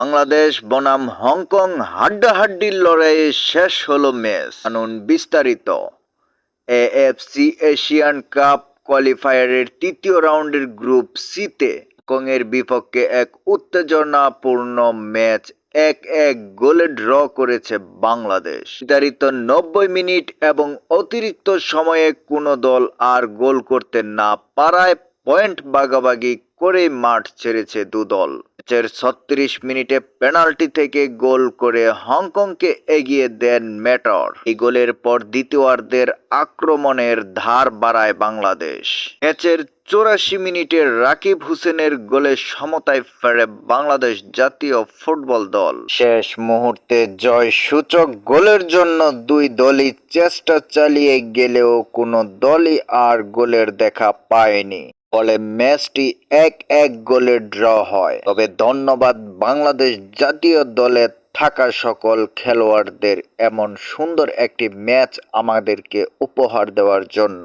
বাংলাদেশ, বনাম, হংকং হাড্ডাহাড্ডির লড়াইয়ে শেষ হলো ম্যাচ। আনুন বিস্তারিত। এএফসি এশিয়ান কাপ কোয়ালিফায়ারের তৃতীয় রাউন্ডের গ্রুপ সিতে হংকংয়ের বিপক্ষে এক উত্তেজনাপূর্ণ ম্যাচ এক এক গোলে ড্র করেছে বাংলাদেশ। নির্ধারিত নব্বই মিনিট এবং অতিরিক্ত সময়ে কোনো দল আর গোল করতে না পারায় পয়েন্ট ভাগাভাগি করেই মাঠ ছেড়েছে দুদল। ম্যাচের ছত্রিশ মিনিটে পেনাল্টি থেকে গোল করে হংকংকে এগিয়ে দেন মেটর এই গোলের পর দ্বিতীয়ার্ধের আক্রমণের ধার বাড়ায় বাংলাদেশ। ম্যাচের চৌরাশি মিনিটে রাকিব হোসেনের গোলে সমতায় ফেরে বাংলাদেশ জাতীয় ফুটবল দল। শেষ মুহূর্তে জয় সূচক গোলের জন্য দুই দলই চেষ্টা চালিয়ে গেলেও কোনো দলই আর গোলের দেখা পায়নি। ফলে ম্যাচটি এক এক গোলে ড্র হয়। তবে ধন্যবাদ বাংলাদেশ জাতীয় দলে থাকা সকল খেলোয়াড়দের এমন সুন্দর একটি ম্যাচ আমাদেরকে উপহার দেওয়ার জন্য।